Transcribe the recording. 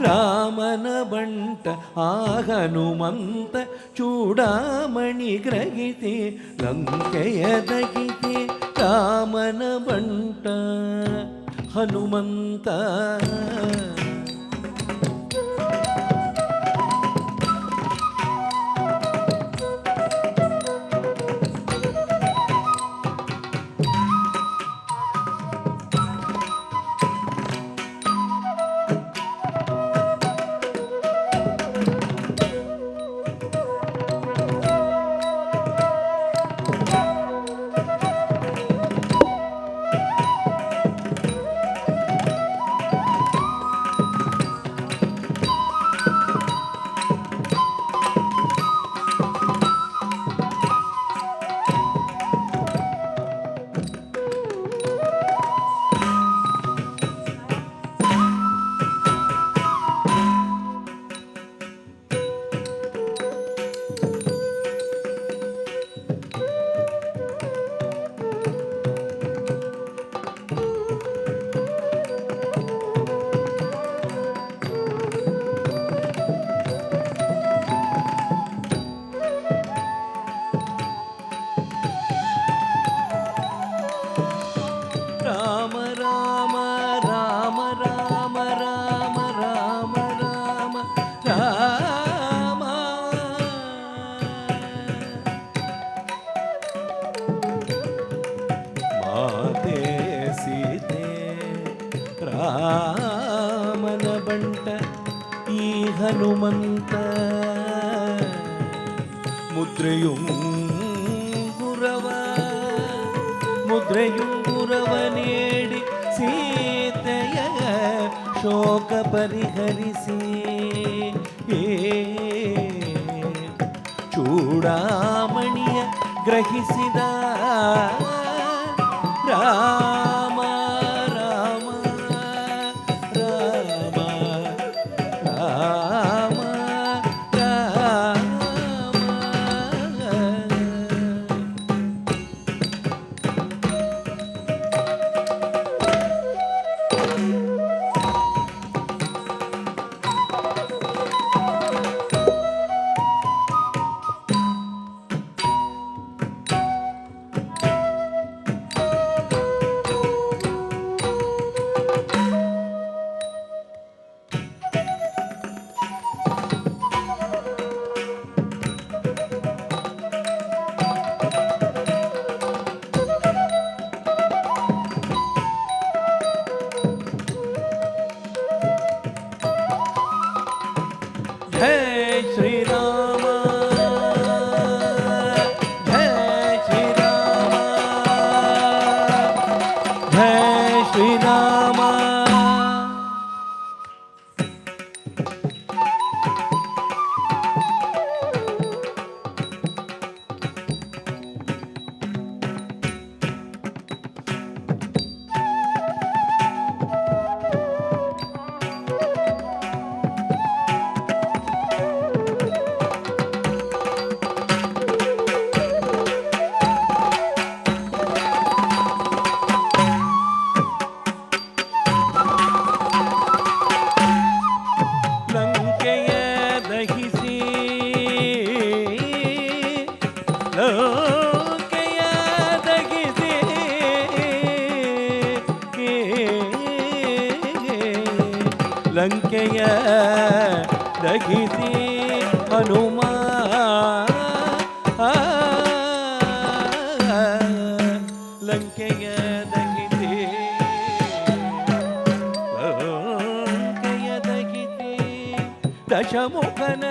ರಾಮನ ಬಂಟ ಆ ಹನುಮಂತ ಚೂಡಾಮಣಿ ಗ್ರಹಿತೆ ಲಂಕೆಯ ದಗಿತೆ ರಾಮನ ಬಂಟ ಹನುಮಂತ ಸೀತೆ ರಾಮನ ಬಂಟ ಈ ಹನುಮಂತ ಮುದ್ರೆಯುಂಗುರವ ಮುದ್ರೆಯುಂಗುರವ ನೀಡಿ ಸೀತೆಯ ಶೋಕ ಪರಿಹರಿಸಿ ಏ ಚೂಡಾಮಣಿಯ ಗ್ರಹಿಸಿದ 啊 ಲಂಕೆಯ ದಹಿಸಿ ಹನುಮ ಲಂಕೆಯ ದಹಿಸಿ ಲಂಕೆಯ ದಹಿಸಿ ದಶಮುಖನ